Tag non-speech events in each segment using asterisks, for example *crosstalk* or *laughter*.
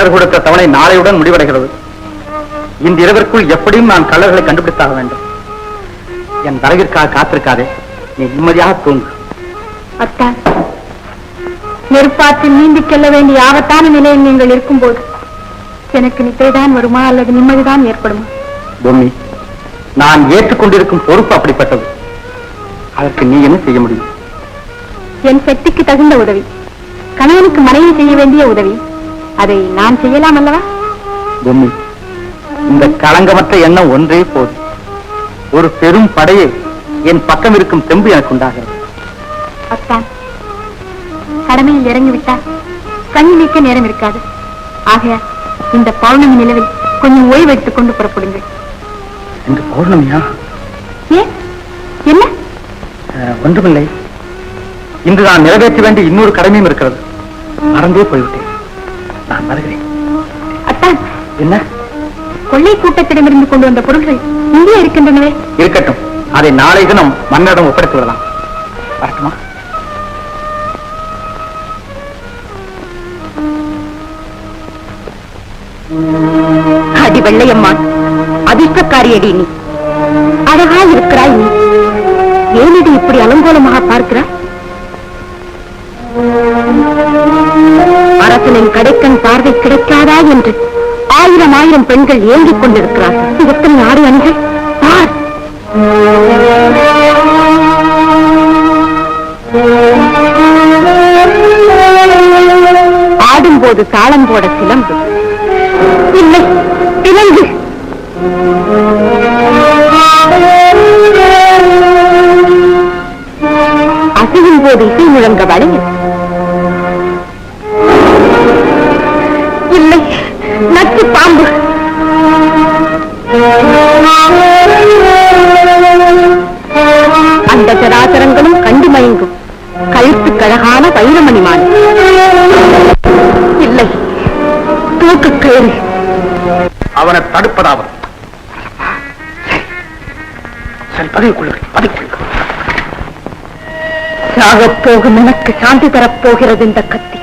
மன்னர் கொடுத்த தவணை நாளையுடன் முடிவடைகிறது. இந்த இரவிற்குள் எப்படியும் நான் கள்ளர்களை கண்டுபிடித்தாக வேண்டும். என் தரவிற்காக காத்திருக்காதே. நீ நிம்மதியாக தூங்கு. அத்தான் நெருப்பாற்றில் நீந்தி செல்ல வேண்டிய ஆபத்தான நிலையில் நீங்கள் இருக்கும்போது எனக்கு நித்தைதான் வருமா அல்லது நிம்மதிதான் ஏற்படுமா? பொம்மி நான் ஏற்றுக்கொண்டிருக்கும் பொறுப்பு அப்படிப்பட்டது. அதற்கு நீ என்ன செய்ய முடியும்? என் சக்திக்கு தகுந்த உதவி கணவனுக்கு மனைவி செய்ய வேண்டிய உதவி அதை நான் செய்யலாம் அல்லவா? பொம்மி இந்த களங்கமற்ற எண்ணம் ஒன்றே போதும். ஒரு பெரும் படையை என் பக்கம் இருக்கும் தெம்பு எனக்கு உண்டாகிறது. அத்தான் கடமையில் இறங்கிவிட்டால் கண் நீக்க நேரம் இருக்காது. ஆகையால் இந்த பௌர்ணமி நிலவில் கொஞ்சம் ஓய்வு எடுத்துக் கொண்டு புறப்படுங்கள். இன்று பௌர்ணமியா? ஏன்? என்ன? ஒன்றுமில்லை. இன்று நான் நிறைவேற்ற வேண்டிய இன்னொரு கடமையும் இருக்கிறது. மறந்தே போய்விட்டேன். அத்தான். என்ன? கொள்ளை கூட்டத்திடமிருந்து கொண்டு வந்த பொருள்கள் இங்கே இருக்கின்றனவே. இருக்கட்டும். அதை நாளை தினம் மன்னரிடம் ஒப்படைத்து விடலாம். வரட்டுமா? அடி வெள்ளையம்மான் அதிர்ஷ்டக்காரியடி நீ. அழகா இருக்கிறாய் நீ ஏனடி இப்படி அலங்கோலமாக பார்க்கிறாய்? அரசனின் கடைக்கன் பார்வை கிடைக்காதா என்று ஆயிரம் ஆயிரம் பெண்கள் ஏங்கிக் கொண்டிருக்கிறார்கள். எத்தனை ஆடு அணிகள்? பார். ஆடும்போது தாளம் போட சிலம்பு. இல்லை விலங்கு அசையும் போது இசை முழங்க வளையும். தடுப்பதாவது சரி பதவி கொள்ளுங்கள் பதவி கொள்ளுங்கள். சாகப் போகும் எனக்கு சாந்தி தரப்போகிறது இந்த கத்தி.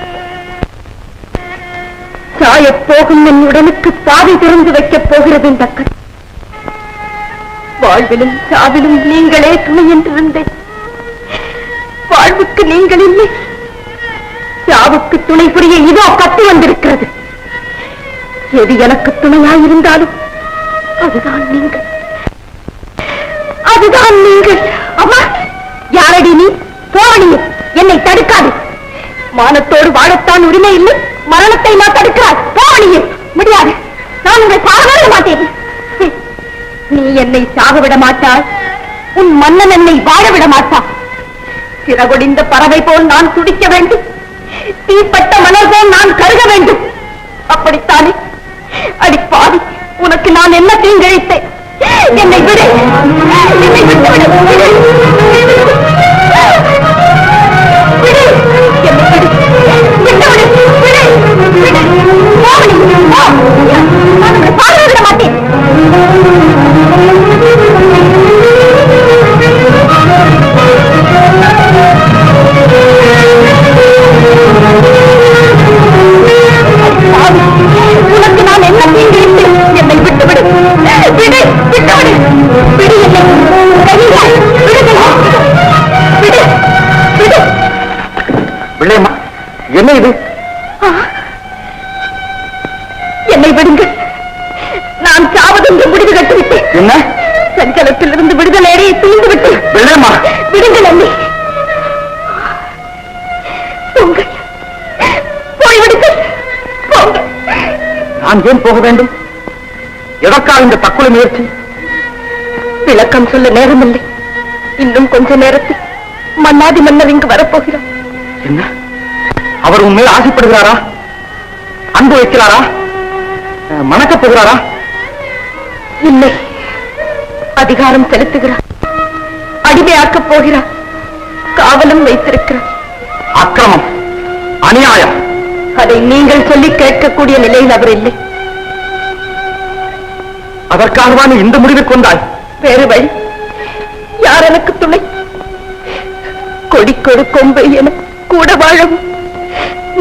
சாயப் போகும் என் உடலுக்கு பாதை திறந்து வைக்கப் போகிறது இந்த கத்தி. வாழ்விலும் சாவிலும் நீங்களே துணை என்றிருந்தேன். வாழ்வுக்கு நீங்கள் இல்லை. சாவுக்கு துணை புரிய இதோ கத்தி வந்திருக்கிறது. எது எனக்கு துணையாயிருந்தாலும் அதுதான் நீங்கள். அதுதான் நீங்கள். அம்மா யாரடி நீ? போவணியே என்னை தடுக்காது. மானத்தோடு வாழத்தான் உரிமை இல்லை. மரணத்தை நான் தடுக்கிறாய். போவணியே முடியாது. நான் உங்களை சாக மாட்டேன். நீ என்னை சாக விட மாட்டாய். உன் மன்னன் என்னை வாழ விட மாட்டான். சிறகொடிந்த பறவை போல் நான் துடிக்க வேண்டும். தீப்பட்ட மலர் போல் நான் கருக வேண்டும். அப்படித்தானே? உனக்கு நான் என்ன தீங்கிழைத்தேன்? என்னை விடு. என்னை விட்டு விடு. இந்த தற்கொலை முயற்சி விளக்கம் சொல்ல நேரமில்லை. இன்னும் கொஞ்ச நேரத்தில் மன்னாதி மன்னர் இங்கு வரப்போகிறார். என்ன? அவர் உண்மையில் ஆசைப்படுகிறாரா? அன்பு வைக்கிறாரா? மணக்கப் போகிறாரா? இல்லை. அதிகாரம் செலுத்துகிறார். அடிமையாக்கப் போகிறார். காவலும் வைத்திருக்கிறார். அக்கிரமம் அநியாயம். அதை நீங்கள் சொல்லி கேட்கக்கூடிய நிலையில் அவர் இல்லை. அதற்காகவா நீ இந்த முடிவுக்கு வந்தாய்? வேறு வழி. யார் எனக்கு துணை? கொடிக்கொடு கொம்பு என கூட வாழவும்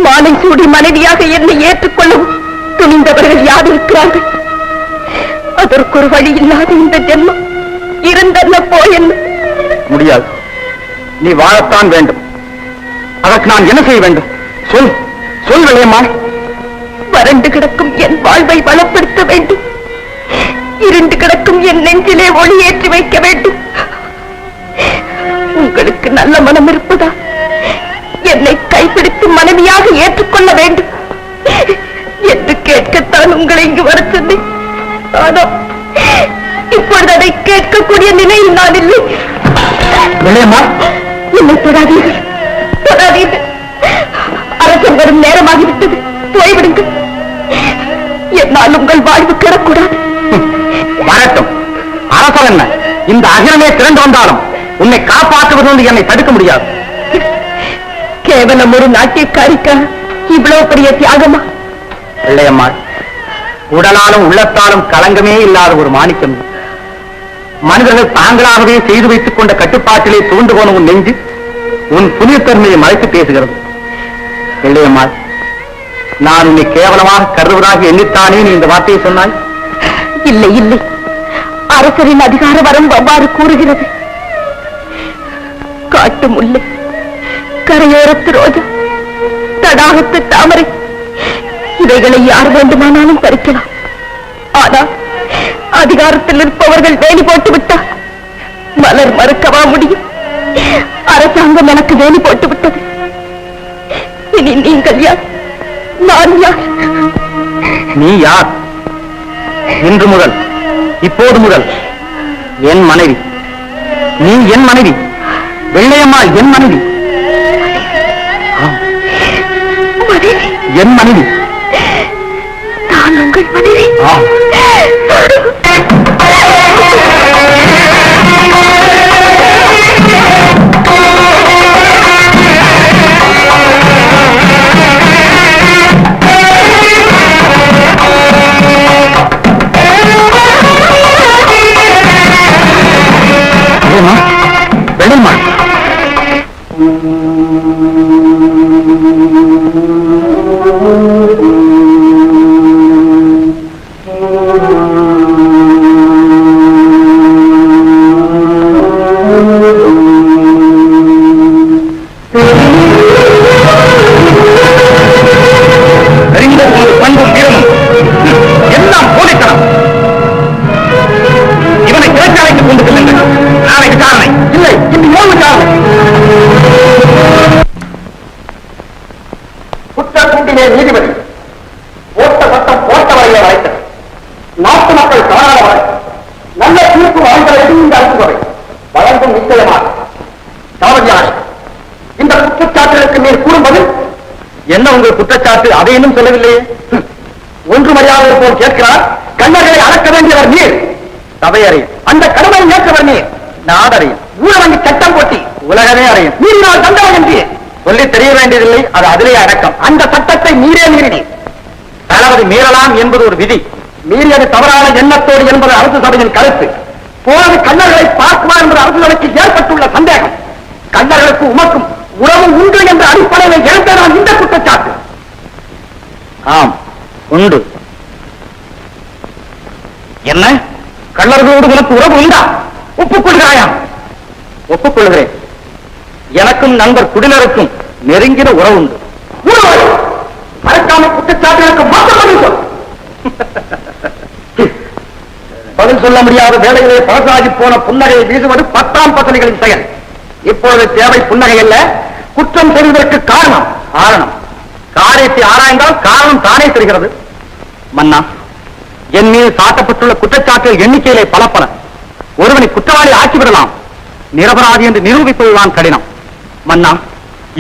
மாலை சூடி மனைவியாக என்னை ஏற்றுக்கொள்ளவும் துணிந்தவர்கள் யார் இருக்கிறார்கள்? அதற்கு ஒரு வழி இல்லாத இந்த ஜென்மம் இருந்தல்ல போ என்ன? முடியாது. நீ வாழத்தான் வேண்டும். அதற்கு நான் என்ன செய்ய வேண்டும்? சொல். சொல் வெள்ளையம்மா வறண்டு கிடக்கும் என் வாழ்வை வளப்படுத்த வேண்டும். இருண்டு கிடக்கும் என் நெஞ்சிலே ஒளி ஏற்றி வைக்க வேண்டும். உங்களுக்கு நல்ல மனம் இருப்பதா? என்னை கைப்பிடித்து மனைவியாக ஏற்றுக்கொள்ள வேண்டும். என்று கேட்கத்தான் உங்களை இங்கு வர சொன்னேன். ஆனால் இப்பொழுது அதை கேட்கக்கூடிய நிலையில் நான் இல்லை. என்னை தொடாதீர்கள். தொடாதீர்கள். அரசன் வரும் நேரமாகிவிட்டது. போய்விடுங்கள். என்னால் உங்கள் வாழ்வு கிடக்கூடாது. வரட்டும். அரசர் என்ன? இந்த அகிலமே திரண்டு வந்தாலும் உன்னை காப்பாற்றுவது வந்து என்னை தடுக்க முடியாது. கேவலம் ஒரு நாட்டியக்காரிக்காக இவ்வளவு பெரிய தியாகமா? வெள்ளையம்மா உடலாலும் உள்ளத்தாலும் களங்கமே இல்லாத ஒரு மாணிக்கம். மனிதர்கள் தாங்களாகவே செய்து வைத்துக் கொண்ட கட்டுப்பாட்டிலே தூண்டு போன உன் நெஞ்சு உன் புனிதத்தன்மையை மறைத்து பேசுகிறது. வெள்ளையம்மாள் நான் உன்னை கேவலமாக கருதுவதாக எண்ணித்தானே நீ இந்த வார்த்தையை சொன்னாய்? இல்லை இல்லை. அரசரின் அதிகார வரம் அவ்வாறு கூறுகிறது. காட்டு முல்லை கரையோரத்து ரோஜா தடாகத்து தாமரை இவைகளை யார் வேண்டுமானாலும் பறிக்கலாம். ஆனால் அதிகாரத்தில் இருப்பவர்கள் வேலி போட்டு விட்டார் மலர் மறுக்கவா முடியும்? அரசாங்கம் எனக்கு வேலி போட்டு விட்டது இனி நீங்கள் யார் நான் யார்? நீ யார்? இன்று முதல் இப்போது முதல். என் மனைவி. நீ என் மனைவி. வெள்ளையம்மாள் என் மனைவி. என் மனைவி. நான் உங்கள் மனைவி. வெள்ளையம்மா தெரிந்த குற்றச்சாட்டு சொல்லவில்லையே. ஒன்று மரியாதை போல் கேட்கிறார் கண்ணர்களை அடக்க வேண்டியவர் நீர். சபையறையும் அந்த கடமை ஏற்றவர் நீர். நாடறையும் ஊரடங்கு சட்டம் போட்டி. உலகமே அறியும். மீறினால் தந்தவன் என்று. சொல்லி தெரிய வேண்டியதில்லை அது அதிலே அடக்கம். அந்த சட்டத்தை மீறே மீறினி தளபதி மீறலாம் என்பது ஒரு விதி. மீறியது தவறான எண்ணத்தோடு என்பது அரசு சபையின் கருத்து. போனது கண்ணர்களை பார்க்குமா என்பது அரசு சபைக்கு ஏற்பட்டுள்ள சந்தேகம். கண்ணர்களுக்கு உமக்கும் உறவு உண்டு என்ற அடிப்படையில் எழுந்ததான் இந்த குற்றச்சாட்டு. ஆம் உண்டு. என்ன? கள்ளர்களோடு உனக்கு உறவு உண்டா? ஒப்புக்கொள்கிறாயா? ஒப்புக்கொள்கிறேன். எனக்கும் நண்பர் குடிலருக்கும் நெருங்கின உறவு உண்டு. மறக்காம குற்றச்சாட்டுகளுக்கு மாற்றம் பதில் சொல். பதில் சொல்ல முடியாத வேலையிலே பழசாகி போன புன்னகையை வீசுவது பத்தாம் பத்தனைகளின் செயல். இப்பொழுது தேவை புன்னகை அல்ல குற்றம் செய்வதற்கு காரணம் காரணம். காரியத்தை ஆராய்ந்தால் காரணம் தானே தெரிகிறது. மன்னா என் மீது சாட்டப்பட்டுள்ள குற்றச்சாட்டுகள் எண்ணிக்கையிலே பல பல ஒருவனை குற்றவாளி ஆக்கிவிடலாம். நிரபராதி என்று நிரூபிப்பதுதான் கடினம். மன்னா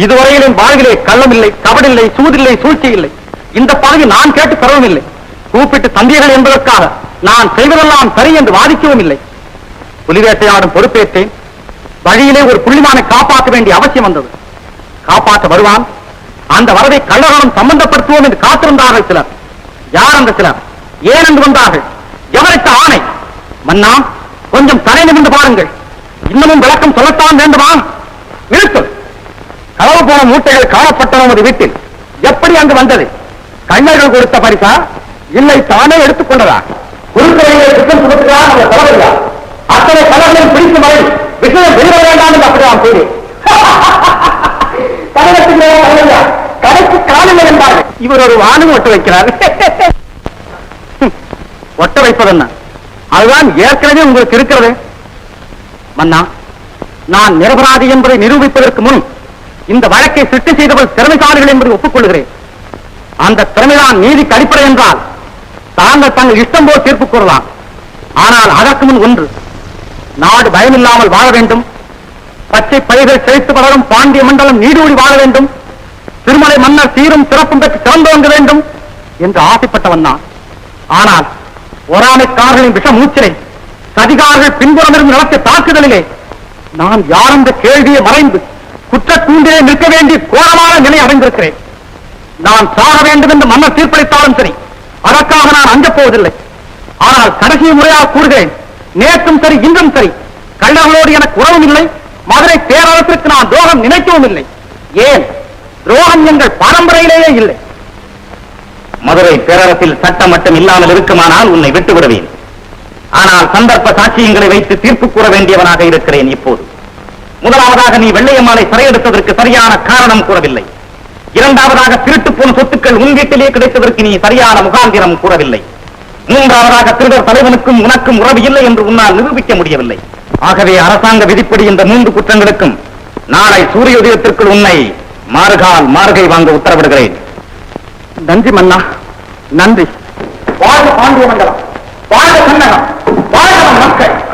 இதுவரையில் என் வாழ்விலே கள்ளமில்லை கபடில்லை சூதில்லை சூழ்ச்சி இல்லை இந்த பதவி நான் கேட்டு பெறவும் இல்லை கூப்பிட்டு தந்தீர்கள் என்பதற்காக நான் செய்வதெல்லாம் சரி என்று வாதிக்கவும் இல்லை புலிவேட்டையாடும் பொறுப்பேற்றேன். வழியிலே ஒரு புள்ளிமானை காப்பாற்ற வேண்டிய அவசியம் வந்தது. காப்பாற்ற வருவான் அந்த வரவை கள்ளகணம் சம்பந்தப்படுத்துவோம் என்று காத்திருந்தார்கள் சிலர். யார் அந்த சிலர்? ஏன் என்று வந்தார்கள்? எவருக்கு ஆணை? மன்னா கொஞ்சம் தலை நிமிர்ந்து பாருங்கள். இன்னமும் விளக்கம் சொல்லத்தான் வேண்டுமா நிறுத்து களவு போன மூட்டைகள் காணப்பட்ட நமது வீட்டில். எப்படி அங்கு வந்தது? கண்ணர்கள் கொடுத்த பரிசா? இல்லை தானே எடுத்துக் கொண்டதா? குற்றம் அத்தனை கலர்களையும் பிடிக்கும் வரை விஷயம் வெளிவர வேண்டாம் என்று அப்படிதான் கூறி *laughs* தமிழகத்திலே கடைக்கு காலில் இருந்தார்கள் இவர் ஒரு வானும் ஒட்டு வைக்கிறார். *laughs* ஒட்ட வைப்பதென்ன அதுதான் ஏற்கனவே உங்களுக்கு இருக்கிறது. மன்னா நான் நிரபராதி என்பதை நிரூபிப்பதற்கு முன் இந்த வழக்கை சிட்டு செய்தவர் திறமைசாலிகள் என்பதை ஒப்புக்கொள்கிறேன். அந்த திறமைதான் நீதிக்கு அடிப்படை என்றால் தாங்கள் தங்கள் இஷ்டம் போல் தீர்ப்பு கூறலாம். ஆனால் அதற்கு முன் ஒன்று நாடு பயமில்லாமல் வாழ வேண்டும். பச்சை பயிர்கள் செழித்து வளரும் பாண்டிய மண்டலம் நீடூடி வாழ வேண்டும். திருமலை மன்னர் சீரும் சிறப்பும் பெற்று சிறந்தோங்க வேண்டும் என்று ஆசைப்பட்டவன் நான். ஆனால் ஒராமைக்காரர்களின் விஷ மூச்சிலே சதிகாரர்கள் பின்புறமிருந்து நடத்திய தாக்குதலிலே நான் யார் என்ற கேள்வியை மறைந்து குற்ற தூண்டிலே நிற்க வேண்டிய கோரமான நிலை அடைந்திருக்கிறேன். நான் சாக வேண்டும் என்று மன்னர் தீர்ப்பளித்தாலும் சரி அதற்காக நான் அஞ்சப் போவதில்லை. ஆனால் கடைசி முறையாக கூறுகிறேன் நேற்றும் சரி இன்றும் சரி கள்ளர்களோடு எனக்கு உறவும் இல்லை. மதுரை பேரரசிற்கு நான் துரோகம் நினைக்கவும் இல்லை. ஏன்? துரோகம் எங்கள் பரம்பரையிலேயே இல்லை. மதுரை பேரரசில் சட்டம் மட்டும் இல்லாமல் இருக்குமானால் உன்னை விட்டுவிடுவேன். ஆனால் சந்தர்ப்ப சாட்சியங்களை வைத்து தீர்ப்பு கூற வேண்டியவனாக இருக்கிறேன் இப்போது. முதலாவதாக நீ வெள்ளையம்மாளை சிறையெடுத்ததற்கு சரியான காரணம் கூறவில்லை. இரண்டாவதாக திருட்டு போன சொத்துக்கள் உன் வீட்டிலே கிடைத்ததற்கு நீ சரியான முகாந்திரம் கூறவில்லை. மூன்றாவதாக திருடர் தலைவனுக்கும் உனக்கும் உறவு இல்லை என்று உன்னால் நிரூபிக்க முடியவில்லை. ஆகவே அரசாங்க விதிப்படி இந்த மூன்று குற்றங்களுக்கும் நாளை சூரிய உதயத்திற்குள் உன்னை மாறுகால் மார்கை வாங்க உத்தரவிடுகிறேன். நன்றி மன்னா. நன்றி. வாழ்க பாண்டிய மண்டலம் வாழ்க கண்ணகம் வாழ்க மக்கள்.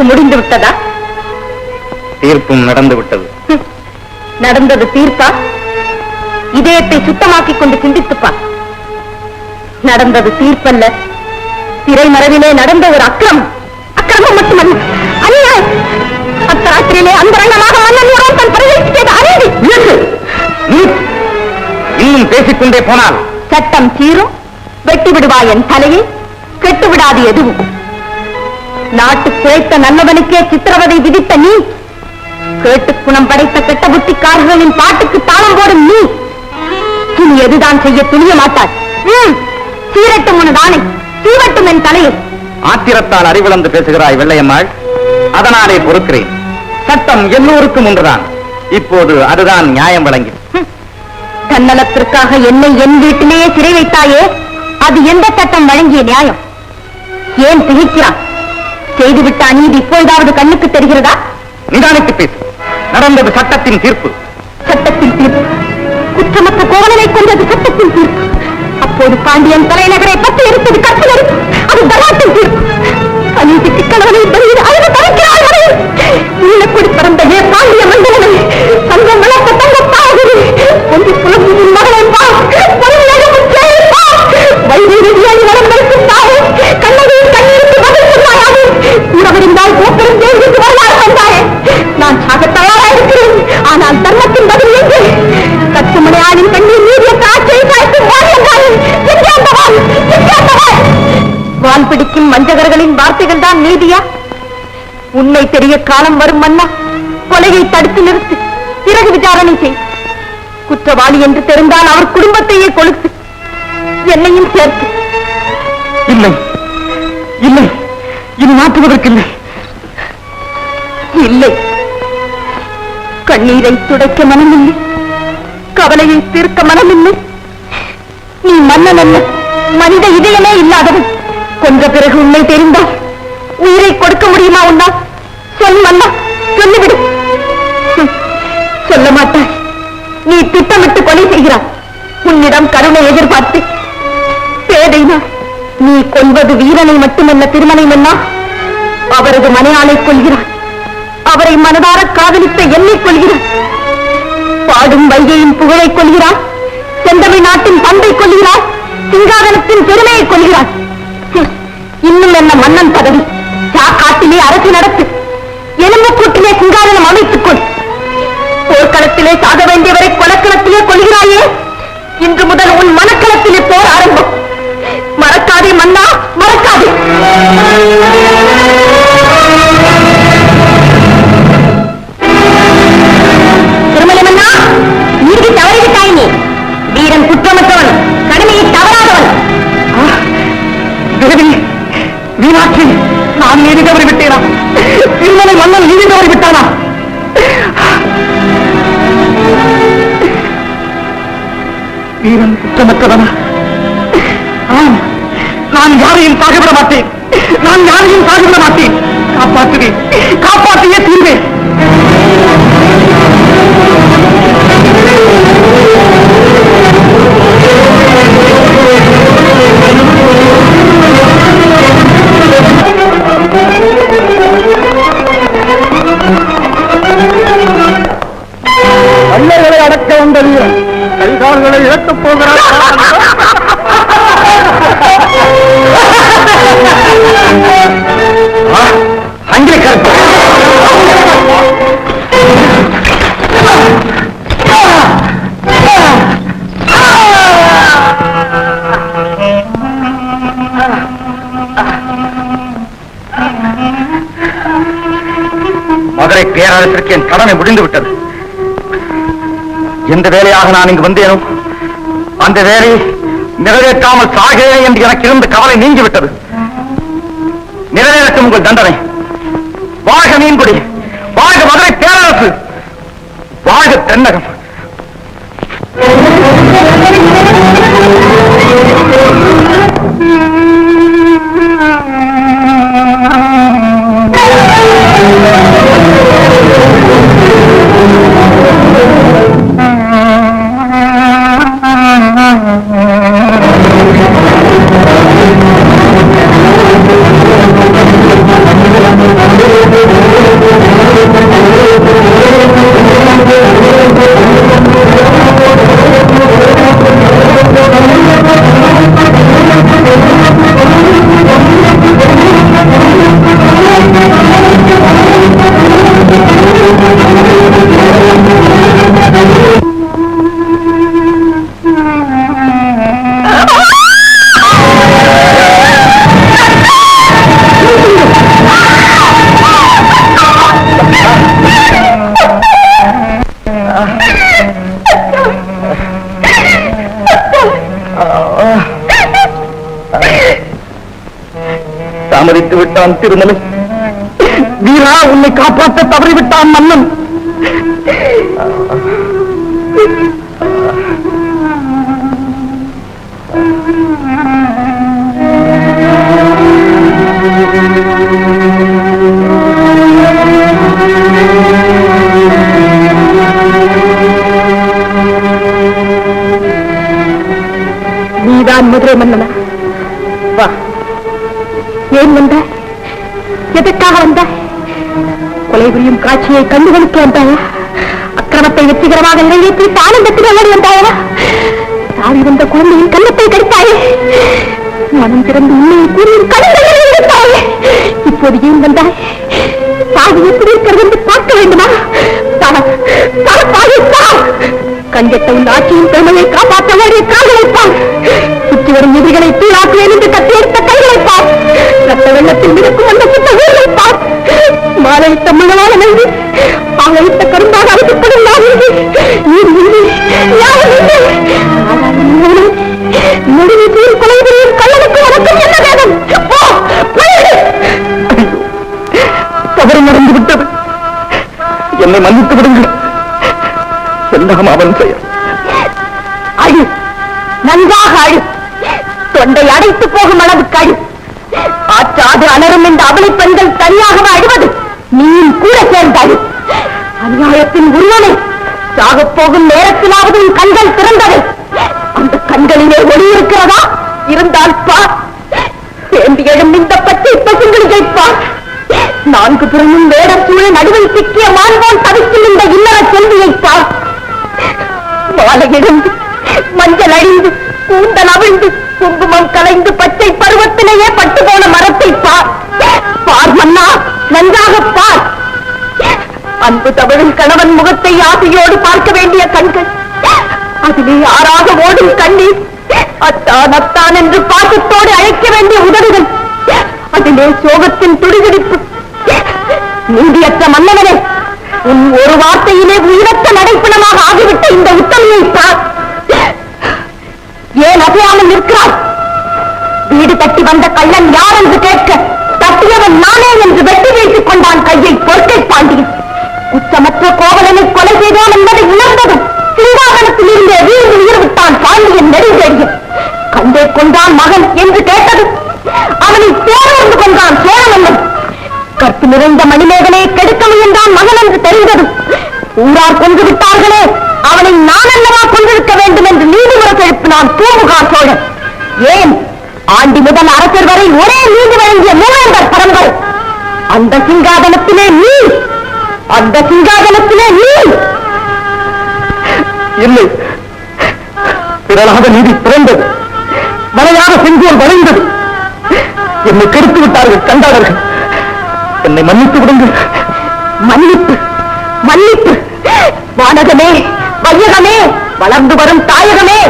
வழக்கு முடிந்து விட்டதா? தீர்ப்பும் நடந்து விட்டது. நடந்தது தீர்ப்பா? இதயத்தை சுத்தமாக்கிக் கொண்டு சிந்தித்துப்பா. நடந்தது தீர்ப்பல்ல. திரைமறைவிலே நடந்த ஒரு அக்கிரமம். அக்கிரமம் மட்டுமல்ல. அநியாயம். அத்தராத்திரியிலே அந்தரங்கமாக மன்னன் தன் பரிசீலித்து செய்த அநீதி! இன்னும் பேசிக்கொண்டே போனால். சட்டம் சீரும் வெட்டி விடுவாய் என் தலையை. கெட்டு விடாது எதுவும். நாட்டு குழைத்த நல்லவனுக்கே சித்திரவதை விதித்த நீ. கேட்டு குணம் படைத்த கெட்ட புத்திக்காரர்களின் பாட்டுக்கு தாளம் போடும் நீ. இனி எதுதான் செய்ய துணிய மாட்டாய் சீரட்டும் உனதானே சீவட்டும் என் தலையை. ஆத்திரத்தால் அறிவிழந்து பேசுகிறாய் வெள்ளையம்மாள். அதனாலே பொறுக்கிறேன். சட்டம் எல்லோருக்கும் ஒன்றுதான். இப்போது அதுதான் நியாயம் வழங்கி. தன்னலத்திற்காக என்னை என் வீட்டிலேயே சிறை வைத்தாயே? அது எந்த சட்டம் வழங்கிய நியாயம்? ஏன் திகைக்கிறான் செய்துவிட்ட அநீதி இப்பொழுதாவது கண்ணுக்கு தெரிகிறதா? நிதானித்து பேசு. நடந்தது சட்டத்தின் தீர்ப்பு. சட்டத்தின் தீர்ப்பு. குற்றமற்ற கோவலனை கொண்டது சட்டத்தின் தீர்ப்பு. அப்போது பாண்டியன் தலைநகரை பற்றி எடுத்தது கற்பனை அது தராட்டின் தீர்ப்பு. அநீதிக்கு கணவனை உண்மை தெரிய காலம் வரும் மன்னா கொலையை தடுத்து நிறுத்து. பிறகு விசாரணை செய். குற்றவாளி என்று தெரிந்தால் அவர் குடும்பத்தையே கொளுத்து. என்னையும் சேர்த்து. இல்லை. இல்லை. இது மாற்றுவதற்கில்லை. இல்லை. கண்ணீரை துடைக்க மனமில்லை. கவலையை தீர்க்க மனமில்லை. நீ மன்னன் அல்ல. மனித இதயமே இல்லாதவன். கொன்ற பிறகு உண்மை தெரிந்தால் உயிரை கொடுக்க முடியுமா உன்னால்? சொல் மன்னா சொல்லிவிடு. சொல்ல மாட்டாய் நீ திட்டமிட்டு கொலை செய்கிறாய். உன்னிடம் கருணை எதிர்பார்த்து. பேதைனா நீ கொல்வது வீரனை மட்டுமல்ல திருமணை மன்னா அவரது மனையாளை கொள்கிறான் அவரை மனதார காதலித்த என்னை கொள்கிறான் பாடும் வைகையின் புகழை கொள்கிறான் செந்தமிழ் நாட்டின் பண்பை கொள்கிறான் சிங்காதனத்தின் பெருமையை கொள்கிறான் இன்னும் என்ன மன்னன் பதவி? காட்டிலே அரசு நடத்து? எலும்பு கூட்டிலே சிங்காதனம் அமைத்துக் கொள் போர்க்களத்திலே சாக வேண்டியவரை கொலக்களத்திலே கொள்கிறாயே இன்று முதல் உன் மனக்களத்திலே போர் ஆரம்பம். மறக்காதே மன்னா மறக்காதே. திருமலை மன்னன் நீதி தவறி விட்டானா? வீரன் குற்றமற்றவனா? ஆம் நான் யாரையும் சாகவிட மாட்டேன். நான் யாரையும் சாகவிட மாட்டேன். காப்பாற்றுவேன். காப்பாற்றியே தீர்வேன். பேரரசிற்கு முடிந்து விட்டது. எந்த வேலையாக நான் இங்கு வந்தேனும் அந்த வேலை நிறைவேற்றாமல் சாகிறேன் என்று எனக்கு இருந்த கவலை நீங்கிவிட்டது நிறைவேற்றும் உங்கள் தண்டனை. வாழ்க மீன்குடி வாழ்க மதுரை பேரரசு. வாழ்க தென்னகம். தாமதித்து *laughs* விட்டான் திருமலை வீரா உன்னை காப்பாற்ற தவறிவிட்டான் மன்னன். கண்டுகளுக்கு வந்தாயா? அக்கிரமத்தை வெற்றிகரமாக நிறைவேற்றி ஆனந்தத்தில் விளையாடி வந்தாயா? தாவி வந்த குழந்தையின் கண்ணத்தை கடித்தாயே. மனம் திறந்து உண்மையை கூறியும் கடல்களை இப்போது ஏன் வந்தாய்? சாவு எப்படி இருக்கிறது என்று பார்க்க வேண்டுமா? கஞ்சத்த உள்ள ஆட்சியின் பெருமையை காப்பாற்ற வேண்டிய கால்களை சுற்றி வரும் எதிரிகளை தூளாக்குவேன் என்று கட்டி எடுத்த கைகளை ரத்த வெள்ளத்தில் இருக்கும் அந்த சுத்த ஊர்களை மாலை மாலையிட்ட நன்றி நன்றி ஆலையிட்ட கரும்பாக அழைக்கப்படும் நான் இங்கே நீர் கொலை புரியும் கள்ளனுக்கு வணக்கம் என்ன வேதம்? தவறு நடந்து விட்டது. என்னை மன்னித்து விடுங்கள். எல்லாம் அவன் செயல். அழு நன்றாக அழு. தொண்டை அடைத்து போகும் அளவுக்கு அழு. ஆற்றாது அலரும் இந்த அவளை பெண்கள் தனியாகவே அழுவது. நீயும் கூட சேர்ந்தாள் அநியாயத்தின் உருவனை சாகப் போகும் நேரத்திலாவது உன் கண்கள் திறந்தது அந்த கண்களிலே ஒளி இருக்கிறதா? இருந்தால் பார் சேர்ந்து எழும் இந்த பச்சை பசுங்களை பார் நான்கு புறமும் வேட சூழல் நடுவில் சிக்கிய மாண்போன் தவிக்கும் இந்த இல்லற செல்வியை பார் மாலை எழுந்து மஞ்சள் அழிந்து கூந்தல் அவிழ்ந்து குங்குமம் கலைந்து பச்சை பருவத்திலேயே பட்டு போன மரத்தை பார் பார் மன்னா நன்றாக பார். அன்பு தவழும் கணவன் முகத்தை ஆசையோடு பார்க்க வேண்டிய கண்கள். அதிலே ஆறாக ஓடும் கண்ணீர். அத்தான் அத்தான் என்று பாசத்தோடு அழைக்க வேண்டிய உதடுகள். அதிலே சோகத்தின் துடிதுடிப்பு. நீதியற்ற மன்னவனே உன் ஒரு வார்த்தையிலே உயிரற்ற நடைப்பணமாக ஆகிவிட்ட இந்த உத்தமையை பார். ஏன் அசையாமல் நிற்கிறாய்? வீடு தட்டி வந்த கள்ளன் யார் என்று கேட்க தட்டியவன் நானே என்று வெட்டி வைத்துக் கொண்டான் கையை பொறுக்கை பாண்டியன். குற்றமற்ற கோவலனை கொலை செய்தோம் என்பதை உணர்ந்ததும் சிங்காதனத்தில் இருந்தே வீழ்ந்து உயிர் விட்டான் பாண்டியன் நெடுஞ்செழியன். கண்டே கொண்டான் மகன் என்று கேட்டதும் அவனை தேர்ந்து கொண்டான் சோழமன்னன் கற்பு நிறைந்த மணிமேகனை கெடுக்க முயன்றான் மகன் என்று தெரிந்ததும் ஊரார் கொன்று விட்டார்களே அவனை நான் அல்லவா கொண்டிருக்க வேண்டும் என்று நீதிமன்றம் எழுப்பினான் பூமுகா சோழன். ஏன்? ஆண்டி முதல் அரசர் வரை ஒரே நீதி வழங்கிய மூவேந்தர் பரம்பரை. அந்த சிங்காதனத்திலே நீ அந்த சிங்காதனத்திலே நீ! இல்லை. பிறலாத நீதி பிறந்தது. மலையாக செஞ்சோர் வளைந்தது என்னை கெடுத்து விட்டார்கள் கண்டாளர்கள் என்னை மன்னித்து விடுங்கள். மன்னிப்பு மன்னிப்பு. வானகமே வையகமே வளர்ந்து வரும் தாயகமே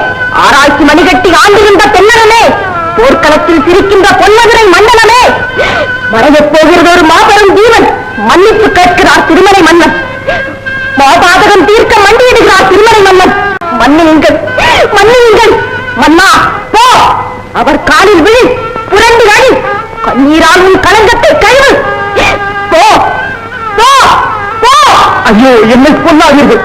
ஆராய்ச்சி மணிகட்டி ஆண்டுகின்ற தென்னகமே போர்க்களத்தில் சிரிக்கின்ற பொன்னகரை மன்னனமே மறையப் போகிறது ஒரு மாபெரும் ஜீவன் மன்னிப்பு கேட்கிறார் திருமலை மன்னன். மாபாதகம் தீர்க்க மண்டியிடுகிறார் திருமலை மன்னன். மன்னியுங்கள் மன்னியுங்கள். மன்னா போ. அவர் காலில் விழி புரண்டு அடி கண்ணீரால் உன் களங்கத்தை கழுவு போ போ போ. ஐயோ என்னை கொல்லாதீர்கள்.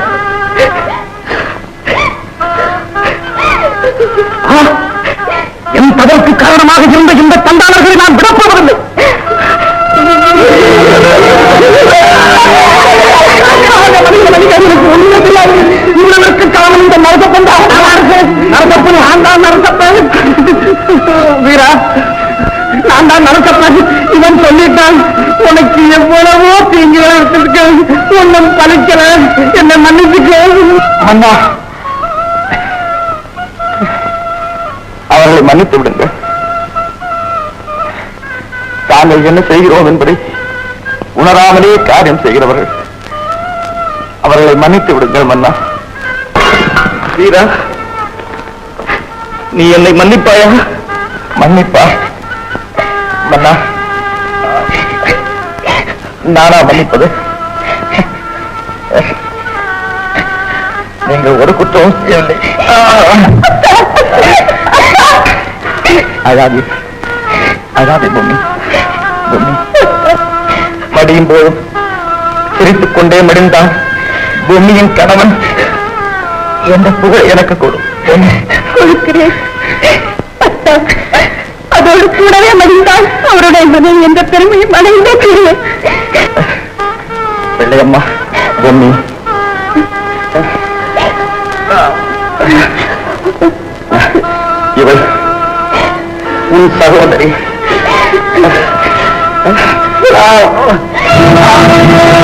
என்ன செய்கிறோம் என்பதை உணராமலே காரியம் செய்கிறவர்கள். அவர்களை மன்னித்து விடுங்கள் மன்னா. வீரா நீ என்னை மன்னிப்பாயா? மன்னிப்பா மன்னா. நானா மன்னிப்பது? நீங்கள் ஒரு குற்றம் செய்யவில்லை. அழாதே. அழாதே பொண்ணு மடியும் போதும் சிரித்துக் கொண்டே மடிந்தான். பொம்மியின் கணவன். என்ற புகழ் எனக்கு கொடு? அத்தா, அதோடு கூடவே மடிந்தால் அவருடைய மனைவி என்ற பெருமையும் அடைந்தே தீருவேன் பிள்ளையம்மா பொம்மி இவள் உன் சகோதரி. Tchau.